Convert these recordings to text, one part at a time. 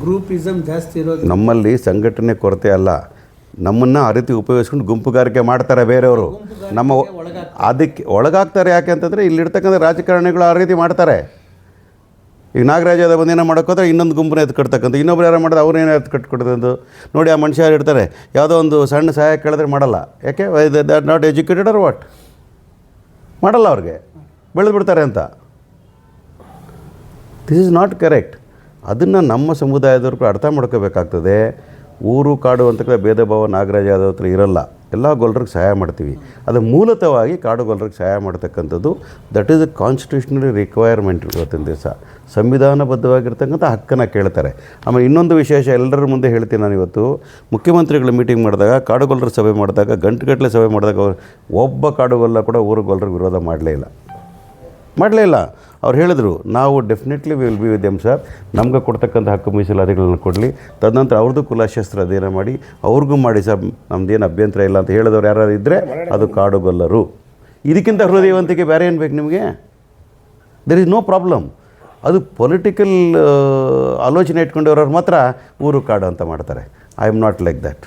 Groupism ಜಾಸ್ತಿ ಇರೋದು ನಮ್ಮಲ್ಲಿ ಸಂಘಟನೆ ಕೊರತೆ ಅಲ್ಲ. ನಮ್ಮನ್ನು ಆ ರೀತಿ ಉಪಯೋಗಿಸ್ಕೊಂಡು ಗುಂಪುಗಾರಿಕೆ ಮಾಡ್ತಾರೆ ಬೇರೆಯವರು. ನಮ್ಮ ಅದಕ್ಕೆ ಒಳಗಾಗ್ತಾರೆ ಯಾಕೆ ಅಂತಂದರೆ ಇಲ್ಲಿರ್ತಕ್ಕಂಥ ರಾಜಕಾರಣಿಗಳು ಆ ರೀತಿ ಮಾಡ್ತಾರೆ. ಈಗ ನಾಗರಾಜ ಬಂದು ಬಂದೇನೋ ಮಾಡೋಕ್ಕೋದ್ರೆ ಇನ್ನೊಂದು ಗುಂಪನ್ನ ಎತ್ತು ಕಟ್ತಕ್ಕಂಥ ಇನ್ನೊಬ್ರು ಯಾರು ಮಾಡಿದ್ರೆ ಅವ್ರೇನೋ ಎತ್ತು ಕಟ್ಕೊಡ್ತಂದು ನೋಡಿ ಆ ಮನುಷ್ಯ ಯಾರು ಇರ್ತಾರೆ. ಯಾವುದೋ ಒಂದು ಸಣ್ಣ ಸಹಾಯ ಕೇಳಿದ್ರೆ ಮಾಡಲ್ಲ. ಯಾಕೆ? That not educated are what ಮಾಡಲ್ಲ ಅವ್ರಿಗೆ. ಬೆಳೆದು ಬಿಡ್ತಾರೆ ಅಂತ. ದಿಸ್ ಇಸ್ ನಾಟ್ ಕರೆಕ್ಟ್ ಅದನ್ನು ನಮ್ಮ ಸಮುದಾಯದವ್ರಿಗೂ ಅರ್ಥ ಮಾಡ್ಕೋಬೇಕಾಗ್ತದೆ. ಊರು, ಕಾಡು ಅಂತ ಭೇದ ಭಾವ, ನಾಗರಾಜ ಯಾದವ್ ಹತ್ರ ಇರಲ್ಲ. ಎಲ್ಲ ಗೊಲ್ರಿಗೆ ಸಹಾಯ ಮಾಡ್ತೀವಿ. ಅದು ಮೂಲತವಾಗಿ ಕಾಡು ಗೊಲ್ರಿಗೆ ಸಹಾಯ ಮಾಡ್ತಕ್ಕಂಥದ್ದು that is a constitutionary requirement ಇವತ್ತಿನ ದಿವಸ. ಸಂವಿಧಾನಬದ್ಧವಾಗಿರ್ತಕ್ಕಂಥ ಹಕ್ಕನ್ನು ಕೇಳ್ತಾರೆ. ಆಮೇಲೆ ಇನ್ನೊಂದು ವಿಶೇಷ ಎಲ್ಲರ ಮುಂದೆ ಹೇಳ್ತೀನಿ ನಾನು ಇವತ್ತು. ಮುಖ್ಯಮಂತ್ರಿಗಳು ಮೀಟಿಂಗ್ ಮಾಡಿದಾಗ ಕಾಡುಗೊಲ್ಲರ ಸಭೆ ಮಾಡಿದಾಗ ಗಂಟುಗಟ್ಟಲೆ ಸಭೆ ಮಾಡಿದಾಗ, ಒಬ್ಬ ಕಾಡುಗೊಲ್ಲ ಕೂಡ ಊರು ಗೊಲ್ಲರಿಗೆ ವಿರೋಧ ಮಾಡಲೇ ಇಲ್ಲ. ಮಾಡಲೇ ಇಲ್ಲ. ಅವ್ರು ಹೇಳಿದರು, ನಾವು ಡೆಫಿನೆಟ್ಲಿ ವಿಲ್ ಬಿ ವಿತ್ ಎಂ ಸರ್ ನಮ್ಗೆ ಕೊಡ್ತಕ್ಕಂಥ ಹಕ್ಕು ಮೀಸಲಾತಿಗಳನ್ನು ಕೊಡಲಿ. ತದನಂತರ ಅವ್ರದ್ದು ಕುಲಾಶಸ್ತ್ರ ಅಧ್ಯಯನ ಮಾಡಿ, ಅವ್ರಿಗೂ ಮಾಡಿ, ಸರ್ ನಮ್ದೇನು ಅಭ್ಯಂತರ ಇಲ್ಲ ಅಂತ ಹೇಳಿದವ್ರು ಯಾರು ಇದ್ದರೆ ಅದು ಕಾಡುಗೊಲ್ಲರು. ಇದಕ್ಕಿಂತ ಹೃದಯವಂತಿಕೆ ಬೇರೆ ಏನು ಬೇಕು ನಿಮಗೆ? ದೆರ್ ಇಸ್ ನೋ ಪ್ರಾಬ್ಲಮ್ ಅದು ಪೊಲಿಟಿಕಲ್ ಆಲೋಚನೆ ಇಟ್ಕೊಂಡಿರೋರು ಮಾತ್ರ ಊರು ಕಾಡು ಅಂತ ಮಾಡ್ತಾರೆ. I am not like that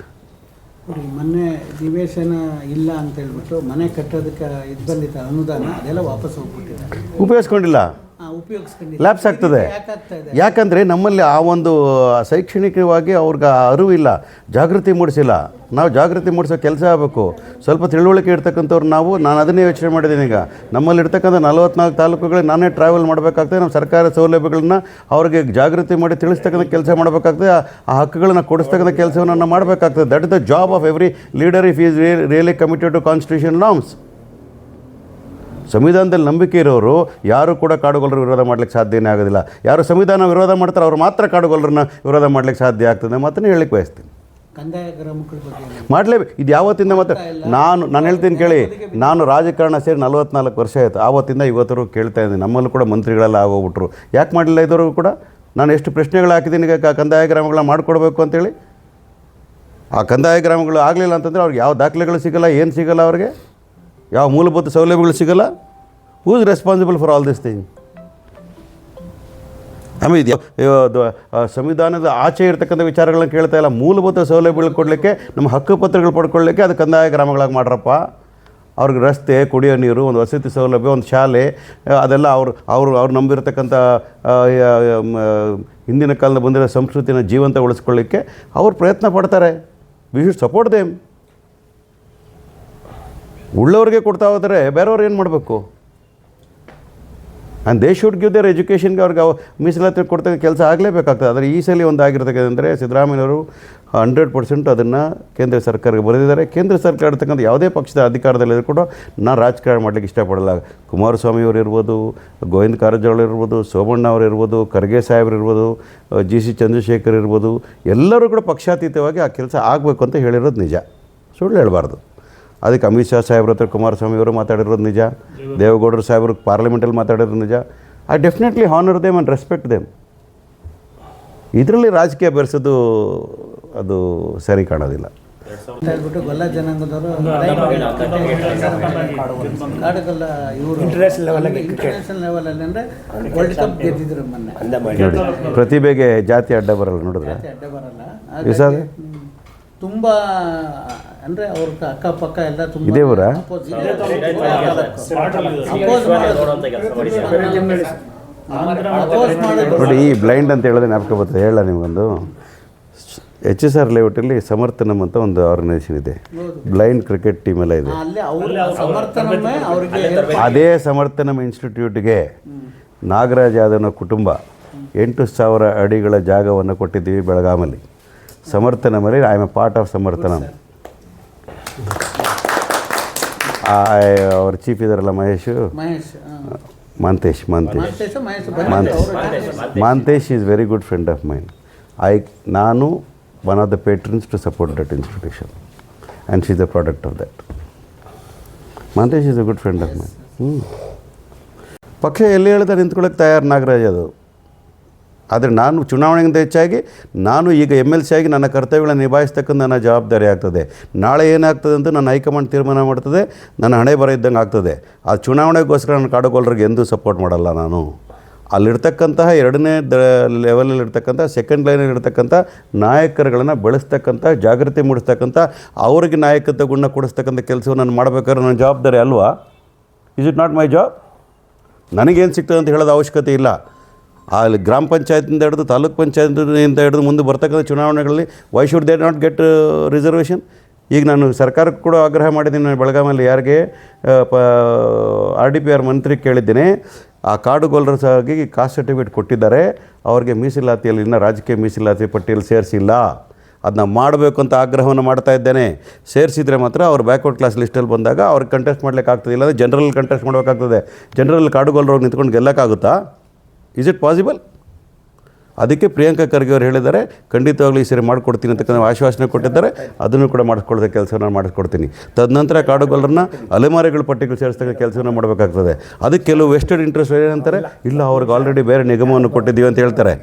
ಮೊನ್ನೆ ನಿವೇಶನ ಇಲ್ಲ ಅಂತ ಹೇಳ್ಬಿಟ್ಟು ಮನೆ ಕಟ್ಟೋದಕ್ಕೆ ಇದು ಬಂದಿತ್ತು ಅನುದಾನ ಅದೆಲ್ಲ ವಾಪಸ್ ಹೋಗ್ಬಿಟ್ಟಿದೆ. ಉಪಯೋಗಿಸ್ಕೊಂಡಿಲ್ಲ? ಉಪಯೋಗಿಸ್ಕೊಂಡಿಲ್ಲ ಲ್ಯಾಪ್ಸ್ ಆಗ್ತದೆ. ಯಾಕಂದರೆ ನಮ್ಮಲ್ಲಿ ಆ ಒಂದು ಶೈಕ್ಷಣಿಕವಾಗಿ ಅವ್ರಿಗೆ ಅರಿವಿಲ್ಲ ಅರಿವು ಜಾಗೃತಿ ಮೂಡಿಸಿಲ್ಲ. ನಾವು ಜಾಗೃತಿ ಮೂಡಿಸೋ ಕೆಲಸ ಆಗಬೇಕು. ಸ್ವಲ್ಪ ತಿಳುವಳಿಕೆ ಇರ್ತಕ್ಕಂಥವ್ರು ನಾವು ನಾನು ಅದನ್ನೇ ಯೋಚನೆ ಮಾಡಿದ್ದೀನಿ ಈಗ. ನಮ್ಮಲ್ಲಿ ಇರ್ತಕ್ಕಂಥ ನಲವತ್ನಾಲ್ಕು ತಾಲೂಕುಗಳಿಗೆ ನಾನೇ ಟ್ರಾವೆಲ್ ಮಾಡಬೇಕಾಗ್ತದೆ ನಮ್ಮ ಸರ್ಕಾರ ಸೌಲಭ್ಯಗಳನ್ನ ಅವ್ರಿಗೆ ಜಾಗೃತಿ ಮಾಡಿ ತಿಳಿಸ್ತಕ್ಕಂಥ ಕೆಲಸ ಮಾಡಬೇಕಾಗ್ತದೆ ಆ- ಹಕ್ಕುಗಳನ್ನ ಕೊಡಿಸ್ತಕ್ಕಂಥ ಕೆಲಸವನ್ನು ಮಾಡಬೇಕಾಗ್ತದೆ. That is the job of every leader if is really committed to constitution norms ಸಂವಿಧಾನದಲ್ಲಿ ನಂಬಿಕೆ ಇರೋರು ಯಾರು ಕೂಡ ಕಾಡುಗೊಲ್ಲರು ವಿರೋಧ ಮಾಡ್ಲಿಕ್ಕೆ ಸಾಧ್ಯನೇ ಆಗೋದಿಲ್ಲ. ಯಾರು ಸಂವಿಧಾನ ವಿರೋಧ ಮಾಡ್ತಾರೆ ಅವ್ರು ಮಾತ್ರ ಕಾಡುಗೊಲ್ಲರನ್ನ ವಿರೋಧ ಮಾಡ್ಲಿಕ್ಕೆ ಸಾಧ್ಯ ಆಗ್ತದೆ ಮಾತ್ರ ಹೇಳಲಿಕ್ಕೆ ಬಯಸ್ತೀನಿ? ಮಾಡಲೇಬೇಕು ಇದು ಯಾವತ್ತಿಂದ ಮತ್ತೆ ನಾನು ನಾನು ಹೇಳ್ತೀನಿ ಕೇಳಿ. ನಾನು ರಾಜಕಾರಣ ಸೇರಿ ನಲವತ್ನಾಲ್ಕು ವರ್ಷ ಆಯಿತು. ಆವತ್ತಿಂದ ಇವತ್ತರು ಕೇಳ್ತಾ ಇದ್ದೀನಿ. ನಮ್ಮಲ್ಲೂ ಕೂಡ ಮಂತ್ರಿಗಳೆಲ್ಲ ಆಗೋಗ್ಬಿಟ್ರು. ಯಾಕೆ ಮಾಡಲಿಲ್ಲ ಇದ್ದವ್ರಿಗೂ ಕೂಡ? ನಾನು ಎಷ್ಟು ಪ್ರಶ್ನೆಗಳು ಹಾಕಿದ್ದೀನಿ ಈಗ ಕಂದಾಯ ಗ್ರಾಮಗಳನ್ನ ಮಾಡಿಕೊಡ್ಬೇಕು ಅಂತೇಳಿ. ಆ ಕಂದಾಯ ಗ್ರಾಮಗಳು ಆಗಲಿಲ್ಲ ಅಂತಂದರೆ ಅವ್ರಿಗೆ ಯಾವ ದಾಖಲೆಗಳು ಸಿಗಲ್ಲ ಏನು ಸಿಗಲ್ಲ ಅವ್ರಿಗೆ? ಯಾವ ಮೂಲಭೂತ ಸೌಲಭ್ಯಗಳು ಸಿಗಲ್ಲ? Who's responsible for all this thing ಆಮೇಲೆ ಸಂವಿಧಾನದ ಆಚೆ ಇರತಕ್ಕಂಥ ವಿಚಾರಗಳನ್ನ ಕೇಳ್ತಾ ಇಲ್ಲ. ಮೂಲಭೂತ ಸೌಲಭ್ಯಗಳು ಕೊಡಲಿಕ್ಕೆ, ನಮ್ಮ ಹಕ್ಕು ಪತ್ರಗಳು ಪಡ್ಕೊಳ್ಳಿಕ್ಕೆ ಅದು ಕಂದಾಯ ಗ್ರಾಮಗಳಾಗಿ ಮಾಡ್ರಪ್ಪ. ಅವ್ರಿಗೆ ರಸ್ತೆ, ಕುಡಿಯೋ ನೀರು, ಒಂದು ವಸತಿ ಸೌಲಭ್ಯ, ಒಂದು ಶಾಲೆ, ಅದೆಲ್ಲ ಅವರು ಅವರು, ಅವ್ರು ನಂಬಿರ್ತಕ್ಕಂಥ ಹಿಂದಿನ ಕಾಲದ ಬಂದಿರೋ ಸಂಸ್ಕೃತಿನ ಜೀವಂತ ಉಳಿಸ್ಕೊಳ್ಳಿಕ್ಕೆ ಅವ್ರು ಪ್ರಯತ್ನ ಪಡ್ತಾರೆ. ವಿ ಶುಡ್ ಸಪೋರ್ಟ್ ದೇಮ್ ಉಳ್ಳವ್ರಿಗೆ ಕೊಡ್ತಾ ಹೋದರೆ ಬೇರೆಯವ್ರು ಏನು ಮಾಡಬೇಕು? And they should give their ಎಜುಕೇಷನ್ಗೆ ಅವ್ರಿಗೆ ಅವ, ಮೀಸಲಾತಿ ಕೊಡ್ತಕ್ಕ ಕೆಲಸ ಆಗಲೇಬೇಕಾಗ್ತದೆ. ಆದರೆ ಈ ಸಲ ಒಂದು ಆಗಿರ್ತಕ್ಕಂದರೆ ಸಿದ್ದರಾಮಯ್ಯವರು ಹಂಡ್ರೆಡ್ ಪರ್ಸೆಂಟ್ ಅದನ್ನು ಕೇಂದ್ರ ಸರ್ಕಾರಕ್ಕೆ ಬರೆದಿದ್ದಾರೆ. ಕೇಂದ್ರ ಸರ್ಕಾರ ಇರ್ತಕ್ಕಂಥ ಯಾವುದೇ ಪಕ್ಷದ ಅಧಿಕಾರದಲ್ಲಿದ್ದರೂ ಕೂಡ ನಾನು ರಾಜಕಾರಣ ಮಾಡಲಿಕ್ಕೆ ಇಷ್ಟಪಡಲ್ಲ. ಕುಮಾರಸ್ವಾಮಿಯವರು ಇರ್ಬೋದು, ಗೋವಿಂದ ಕಾರಜೋಳ ಇರ್ಬೋದು, ಸೋಮಣ್ಣ ಅವರು ಇರ್ಬೋದು, ಖರ್ಗೆ ಸಾಹೇಬ್ರು ಇರ್ಬೋದು ಜಿ ಸಿ ಚಂದ್ರಶೇಖರ್ ಇರ್ಬೋದು, ಎಲ್ಲರೂ ಕೂಡ ಪಕ್ಷಾತೀತವಾಗಿ ಆ ಕೆಲಸ ಆಗಬೇಕು ಅಂತ ಹೇಳಿರೋದು ನಿಜ. ಸುಳ್ಳು ಹೇಳಬಾರ್ದು. ಅದಕ್ಕೆ ಅಮಿತ್ ಶಾ ಸಾಹೇಬ್ರ ಹತ್ರ ಕುಮಾರಸ್ವಾಮಿ ಅವರು ಮಾತಾಡಿರೋದು ನಿಜ. ದೇವೇಗೌಡರು ಸಾಹೇಬರು ಪಾರ್ಲಿಮೆಂಟಲ್ಲಿ ಮಾತಾಡಿರೋದು ನಿಜ. I definitely honour them and respect them ಇದರಲ್ಲಿ ರಾಜಕೀಯ ಬೆರೆಸೋದು ಅದು ಸರಿ ಕಾಣೋದಿಲ್ಲ. ಅಂತ ಹೇಳ್ಬಿಟ್ಟು ಗೊಲ್ಲ ಜನಾಂಗದವರು ಕಾಡುಗೊಲ್ಲ ಇವರು ಇಂಟರ್ನ್ಯಾಷನಲ್ ಲೆವೆಲ್ ಇಂಟರ್ನ್ಯಾಷನಲ್ ಲೆವೆಲಲ್ಲಿ ಅಂದರೆ ವರ್ಲ್ಡ್ ಕಪ್ ಗೆದ್ದಿದ್ರು ಮೊನ್ನೆ. ನೋಡಿ ಪ್ರತಿಭೆಗೆ ಜಾತಿ ಅಡ್ಡ ಬರಲ್ಲ ನೋಡಿದ್ರೆ. ಅಡ್ಡ ಬರಲ್ಲ. ತುಂಬಾ ಅಂದ್ರೆ ಅವ್ರ ಅಕ್ಕಪಕ್ಕ ಎಲ್ಲ ತುಂಬಾ ಇದೇ ಊರಾ? ನೋಡಿ ಈ ಬ್ಲೈಂಡ್ ಅಂತ ಹೇಳಿದ್ರೆ ಜ್ಞಾಪಕ ಬರ್ತದೆ. ಹೇಳ ನಿಮಗೊಂದು. ಎಚ್ ಎಸ್ ಆರ್ ಲೇಔಟಲ್ಲಿ ಸಮರ್ಥನಮ್ ಅಂತ ಒಂದು ಆರ್ಗನೈಸೇಷನ್ ಇದೆ. ಬ್ಲೈಂಡ್ ಕ್ರಿಕೆಟ್ ಟೀಮ್ ಎಲ್ಲ ಇದೆ. ಅದೇ ಸಮರ್ಥನಂ ಇನ್ಸ್ಟಿಟ್ಯೂಟ್ಗೆ ನಾಗರಾಜ್ ಯಾದವ್ನ ಕುಟುಂಬ ಎಂಟು ಸಾವಿರ ಅಡಿಗಳ ಜಾಗವನ್ನು ಕೊಟ್ಟಿದ್ದೀವಿ ಬೆಳಗಾಮಲ್ಲಿ. ಸಮರ್ಥನಮಲ್ಲಿ I am a part of Samarthanam ಅವ್ರ ಚೀಫ್ ಇದಾರಲ್ಲ Mahesh? Mahesh. Mantesh Mantesh. Mantesh Mantesh. Is very good friend of mine I ನಾನು one of the patrons to support that institution and she is the product of that Mantesh is a good friend of mine ಹ್ಞೂ ಪಕ್ಷ ಎಲ್ಲಿ ಹೇಳ್ತಾ ನಿಂತ್ಕೊಳ್ಳೋಕೆ ತಯಾರು ನಾಗರಾಜ್ ಅದು? ಆದರೆ ನಾನು ಚುನಾವಣೆಗಿಂತ ಹೆಚ್ಚಾಗಿ, ನಾನು ಈಗ ಎಂ ಎಲ್ ಸಿ ಆಗಿ ನನ್ನ ಕರ್ತವ್ಯಗಳನ್ನು ನಿಭಾಯಿಸ್ತಕ್ಕಂಥ ನನ್ನ ಜವಾಬ್ದಾರಿ ಆಗ್ತದೆ. ನಾಳೆ ಏನಾಗ್ತದೆ ಅಂತ ನನ್ನ ಹೈಕಮಾಂಡ್ ತೀರ್ಮಾನ ಮಾಡ್ತದೆ, ನನ್ನ ಹಣೆ ಬರ ಇದ್ದಂಗೆ ಆಗ್ತದೆ. ಆ ಚುನಾವಣೆಗೋಸ್ಕರ ನಾನು ಕಾಡುಗೊಲ್ಲರಿಗೆ ಎಂದೂ ಸಪೋರ್ಟ್ ಮಾಡಲ್ಲ ನಾನು. ಅಲ್ಲಿರ್ತಕ್ಕಂತಹ ಎರಡನೇ ದ ಲೆವೆಲಲ್ಲಿರ್ತಕ್ಕಂಥ ಸೆಕೆಂಡ್ ಲೈನಲ್ಲಿರ್ತಕ್ಕಂಥ ನಾಯಕರುಗಳನ್ನು ಬೆಳೆಸ್ತಕ್ಕಂಥ, ಜಾಗೃತಿ ಮೂಡಿಸ್ತಕ್ಕಂಥ, ಅವರಿಗೆ ನಾಯಕತ್ವ ಗುಣ ಕೊಡಿಸ್ತಕ್ಕಂಥ ಕೆಲಸವನ್ನು ನಾನು ಮಾಡಬೇಕಾದ್ರೆ ನನ್ನ ಜವಾಬ್ದಾರಿ ಅಲ್ವಾ? Is it not my job ನನಗೇನು ಸಿಗ್ತದೆ ಅಂತ ಹೇಳೋದು ಅವಶ್ಯಕತೆ ಇಲ್ಲ. ಅಲ್ಲಿ ಗ್ರಾಮ ಪಂಚಾಯತಿಂದ ಹಿಡಿದು ತಾಲೂಕ್ ಪಂಚಾಯತಿಂದ ಹಿಡಿದು ಮುಂದೆ ಬರ್ತಕ್ಕಂಥ ಚುನಾವಣೆಗಳಲ್ಲಿ why should they not get reservation ಈಗ ನಾನು ಸರ್ಕಾರಕ್ಕೆ ಕೂಡ ಆಗ್ರಹ ಮಾಡಿದ್ದೀನಿ. ನಾನು ಬೆಳಗಾವಿಯಲ್ಲಿ ಯಾರಿಗೆ ಪ ಆರ್ ಡಿ ಪಿ ಆರ್ ಮಂತ್ರಿ ಕೇಳಿದ್ದೀನಿ. ಆ ಕಾಡುಗೊಲ್ಲರಸಾಗಿ ಕಾಸ್ಟ್ ಸರ್ಟಿಫಿಕೇಟ್ ಕೊಟ್ಟಿದ್ದಾರೆ. ಅವ್ರಿಗೆ ಮೀಸಲಾತಿಯಲ್ಲಿ ಇನ್ನೂ ರಾಜಕೀಯ ಮೀಸಲಾತಿ ಪಟ್ಟಿಯಲ್ಲಿ ಸೇರಿಸಿಲ್ಲ. ಅದನ್ನ ಮಾಡಬೇಕು ಅಂತ ಆಗ್ರಹವನ್ನು ಮಾಡ್ತಾ ಇದ್ದೇನೆ. ಸೇರಿಸಿದರೆ ಮಾತ್ರ ಅವ್ರು ಬ್ಯಾಕ್ವರ್ಡ್ ಕ್ಲಾಸ್ ಲಿಸ್ಟಲ್ಲಿ ಬಂದಾಗ ಅವ್ರಿಗೆ ಕಂಟೆಸ್ಟ್ ಮಾಡ್ಲಿಕ್ಕೆ ಆಗ್ತದೆ. ಇಲ್ಲಾಂದರೆ ಜನರಲ್ ಕಂಟೆಸ್ಟ್ ಮಾಡಬೇಕಾಗ್ತದೆ. ಜನರಲ್ ಕಾಡುಗೊಲ್ಲರು ನಿಂತ್ಕೊಂಡು ಗೆಲ್ಲಕ್ಕಾಗುತ್ತಾ? ಇಸ್ ಇಟ್ ಪಾಸಿಬಲ್ ಅದಕ್ಕೆ ಪ್ರಿಯಾಂಕಾ ಖರ್ಗೆ ಅವರು ಹೇಳಿದ್ದಾರೆ, ಖಂಡಿತವಾಗ್ಲೂ ಈ ಸರಿ ಮಾಡಿಕೊಡ್ತೀನಿ ಅಂತಕ್ಕಂಥ ಆಶ್ವಾಸನೆ ಕೊಟ್ಟಿದ್ದಾರೆ. ಅದನ್ನು ಕೂಡ ಮಾಡಿಸ್ಕೊಳ್ತಾ ಕೆಲಸವನ್ನು ಮಾಡಿಸ್ಕೊಡ್ತೀನಿ ತದನಂತರ ಕಾಡುಗೊಲ್ಲರನ್ನ ಅಲೆಮಾರಿಗಳ ಪಟ್ಟಿಗಳು ಸೇರಿಸ್ತಕ್ಕ ಕೆಲಸವನ್ನು ಮಾಡಬೇಕಾಗ್ತದೆ. ಅದಕ್ಕೆ ಕೆಲವು ವೆಸ್ಟೆಡ್ ಇಂಟ್ರೆಸ್ಟ್ ಏನಂತಾರೆ, ಇಲ್ಲ, ಅವ್ರಿಗೆ ಆಲ್ರೆಡಿ ಬೇರೆ ನಿಗಮವನ್ನು ಕೊಟ್ಟಿದ್ದೀವಿ ಅಂತ ಹೇಳ್ತಾರೆ.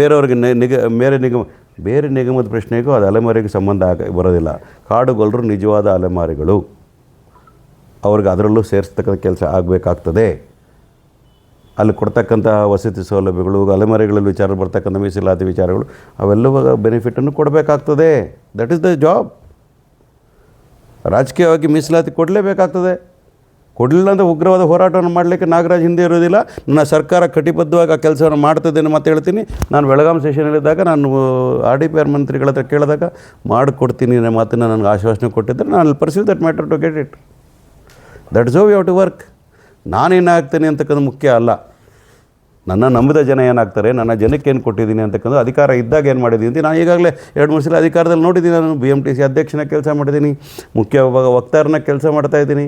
ಬೇರೆಯವ್ರಿಗೆ ನಿಗ, ಬೇರೆ ನಿಗಮ, ಬೇರೆ ನಿಗಮದ ಪ್ರಶ್ನೆಗೂ ಅದು ಅಲೆಮಾರಿಗೆ ಸಂಬಂಧ ಆಗ, ಬರೋದಿಲ್ಲ. ಕಾಡುಗೊಲ್ಲರು ನಿಜವಾದ ಅಲೆಮಾರಿಗಳು. ಅವ್ರಿಗೆ ಅದರಲ್ಲೂ ಸೇರಿಸ್ತಕ್ಕಂಥ ಕೆಲಸ ಆಗಬೇಕಾಗ್ತದೆ. ಅಲ್ಲಿ ಕೊಡ್ತಕ್ಕಂಥ ವಸತಿ ಸೌಲಭ್ಯಗಳು, ಅಲೆಮಾರಿಗಳಲ್ಲಿ ವಿಚಾರ ಬರ್ತಕ್ಕಂಥ ಮೀಸಲಾತಿ ವಿಚಾರಗಳು, ಅವೆಲ್ಲವ ಬೆನಿಫಿಟನ್ನು ಕೊಡಬೇಕಾಗ್ತದೆ. ದಟ್ ಇಸ್ ದ ಜಾಬ್ ರಾಜಕೀಯವಾಗಿ ಮೀಸಲಾತಿ ಕೊಡಲೇಬೇಕಾಗ್ತದೆ. ಕೊಡಲಿಲ್ಲ ಅಂದರೆ ಉಗ್ರವಾದ ಹೋರಾಟವನ್ನು ಮಾಡಲಿಕ್ಕೆ ನಾಗರಾಜ್ ಹಿಂದೆ ಇರೋದಿಲ್ಲ ನನ್ನ ಸರ್ಕಾರ ಕಟಿಬದ್ಧವಾಗಿ ಆ ಕೆಲಸವನ್ನು ಮಾಡ್ತದೆ ಮತ್ತೆ ಹೇಳ್ತೀನಿ. ನಾನು ಬೆಳಗಾಂ ಸೆಷನಲ್ಲಿದ್ದಾಗ ನಾನು ಆರ್ ಡಿ ಪಿ ಆರ್ ಮಂತ್ರಿಗಳ ಹತ್ರ ಕೇಳಿದಾಗ ಮಾಡಿಕೊಡ್ತೀನಿ ಅನ್ನೋ ಮಾತನ್ನು ನನಗೆ ಆಶ್ವಾಸನೆ ಕೊಟ್ಟಿದ್ದರೆ ನಾನು perceive that matter to get it that is how you to work ನಾನೇನಾಗ್ತೇನೆ ಅಂತಕ್ಕಂಥ ಮುಖ್ಯ ಅಲ್ಲ. ನನ್ನ ನಂಬಿದ ಜನ ಏನಾಗ್ತಾರೆ, ನನ್ನ ಜನಕ್ಕೆ ಏನು ಕೊಟ್ಟಿದ್ದೀನಿ ಅಂತಕ್ಕಂಥ ಅಧಿಕಾರ ಇದ್ದಾಗ ಏನು ಮಾಡಿದ್ದೀನಿ ಅಂತ ನಾನು ಈಗಾಗಲೇ ಎರಡು, ಮೂರು ಸಲ ಅಧಿಕಾರದಲ್ಲಿ ನೋಡಿದ್ದೀನಿ ನಾನು. ಬಿ ಎಂ ಟಿ ಸಿ ಅಧ್ಯಕ್ಷನ ಕೆಲಸ ಮಾಡಿದ್ದೀನಿ, ಮುಖ್ಯ ವಕ್ತಾರನ ಕೆಲಸ ಮಾಡ್ತಾ ಇದ್ದೀನಿ.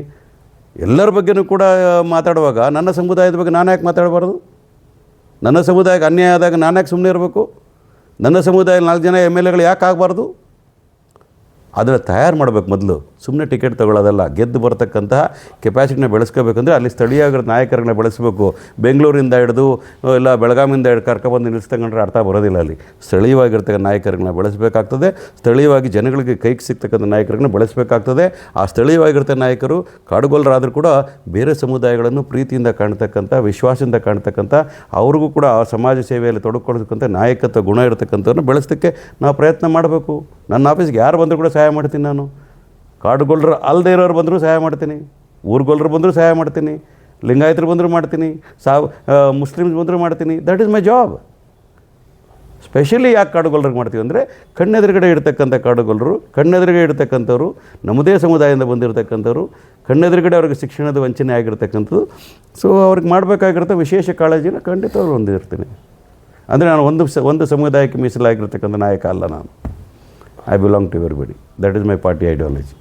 ಎಲ್ಲರ ಬಗ್ಗೆನೂ ಕೂಡ ಮಾತಾಡುವಾಗ ನನ್ನ ಸಮುದಾಯದ ಬಗ್ಗೆ ನಾನು ಯಾಕೆ ಮಾತಾಡಬಾರ್ದು? ನನ್ನ ಸಮುದಾಯಕ್ಕೆ ಅನ್ಯಾಯ ಆದಾಗ ನಾನು ಯಾಕೆ ಸುಮ್ಮನೆ ಇರಬೇಕು? ನನ್ನ ಸಮುದಾಯದ ನಾಲ್ಕು ಜನ ಎಂ ಎಲ್ ಎಗಳು ಯಾಕೆ ಆಗಬಾರ್ದು? ಅದನ್ನು ತಯಾರು ಮಾಡಬೇಕು ಮೊದಲು. ಸುಮ್ಮನೆ ಟಿಕೆಟ್ ತಗೊಳ್ಳೋದಲ್ಲ, ಗೆದ್ದು ಬರ್ತಕ್ಕಂತಹ ಕೆಪಾಸಿಟಿನ ಬೆಳೆಸ್ಕೋಬೇಕಂದ್ರೆ ಅಲ್ಲಿ ಸ್ಥಳೀಯ ನಾಯಕರನ್ನ ಬೆಳೆಸಬೇಕು. ಬೆಂಗಳೂರಿಂದ ಹಿಡಿದು ಇಲ್ಲ ಬೆಳಗಾಮಿಂದ ಹಿಡಿದು ಕರ್ಕೊಬಂದು ನಿಲ್ಲಿಸ್ತಕ್ಕಂಡ್ರೆ ಅರ್ಥ ಬರೋದಿಲ್ಲ ಅಲ್ಲಿ. ಸ್ಥಳೀಯವಾಗಿರ್ತಕ್ಕಂಥ ನಾಯಕರನ್ನ ಬೆಳೆಸಬೇಕಾಗ್ತದೆ. ಸ್ಥಳೀಯವಾಗಿ ಜನಗಳಿಗೆ ಕೈಗೆ ಸಿಗ್ತಕ್ಕಂಥ ನಾಯಕರನ್ನ ಬೆಳೆಸಬೇಕಾಗ್ತದೆ. ಆ ಸ್ಥಳೀಯವಾಗಿರ್ತಕ್ಕ ನಾಯಕರು ಕಾಡುಗೋಲರಾದರೂ ಕೂಡ ಬೇರೆ ಸಮುದಾಯಗಳನ್ನು ಪ್ರೀತಿಯಿಂದ ಕಾಣ್ತಕ್ಕಂಥ, ವಿಶ್ವಾಸದಿಂದ ಕಾಣ್ತಕ್ಕಂಥ, ಅವ್ರಿಗೂ ಕೂಡ ಆ ಸಮಾಜ ಸೇವೆಯಲ್ಲಿ ತೊಡಗಿಕೊಳ್ತಕ್ಕಂಥ ನಾಯಕತ್ವ ಗುಣ ಇರತಕ್ಕಂಥವ್ರನ್ನ ಬೆಳೆಸೋಕ್ಕೆ ನಾವು ಪ್ರಯತ್ನ ಮಾಡಬೇಕು. ನನ್ನ ಆಫೀಸ್ಗೆ ಯಾರು ಬಂದರೂ ಕೂಡ ಸಹಾಯ ಮಾಡ್ತೀನಿ ನಾನು. ಕಾಡುಗೊಲ್ಲರು ಅಲ್ಲದೆ ಇರೋರು ಬಂದರೂ ಸಹಾಯ ಮಾಡ್ತೀನಿ ಊರುಗೊಲ್ಲರು ಬಂದರೂ ಸಹಾಯ ಮಾಡ್ತೀನಿ, ಲಿಂಗಾಯತರು ಬಂದರೂ ಮಾಡ್ತೀನಿ, ಸಾವ್ ಮುಸ್ಲಿಮ್ಸ್ ಬಂದರೂ ಮಾಡ್ತೀನಿ. That is my job specially ಯಾಕೆ ಕಾಡುಗೊಲ್ಲರಿಗೆ ಮಾಡ್ತೀವಿ ಅಂದರೆ, ಕಣ್ಣೆದುರುಗಡೆ ಇಡ್ತಕ್ಕಂಥ ಕಾಡುಗೊಲ್ಲರು ಕಣ್ಣೆದುರುಗಡೆ ಇಡ್ತಕ್ಕಂಥವ್ರು ನಮ್ಮದೇ ಸಮುದಾಯದಿಂದ ಬಂದಿರತಕ್ಕಂಥವ್ರು, ಕಣ್ಣೆದುರುಗಡೆ ಅವ್ರಿಗೆ ಶಿಕ್ಷಣದ ವಂಚನೆ ಆಗಿರ್ತಕ್ಕಂಥದ್ದು. ಸೊ ಅವ್ರಿಗೆ ಮಾಡಬೇಕಾಗಿರೋ ವಿಶೇಷ ಕಾಳಜಿನ ಖಂಡಿತವಾಗ್ಲೂ ಹೊಂದಿರ್ತೀನಿ. ಅಂದರೆ ನಾನು ಒಂದು ಸ, ಒಂದು ಸಮುದಾಯಕ್ಕೆ ಮೀಸಲಾಗಿರ್ತಕ್ಕಂಥ ನಾಯಕ ಅಲ್ಲ ನಾನು. I belong to everybody that is my party ideology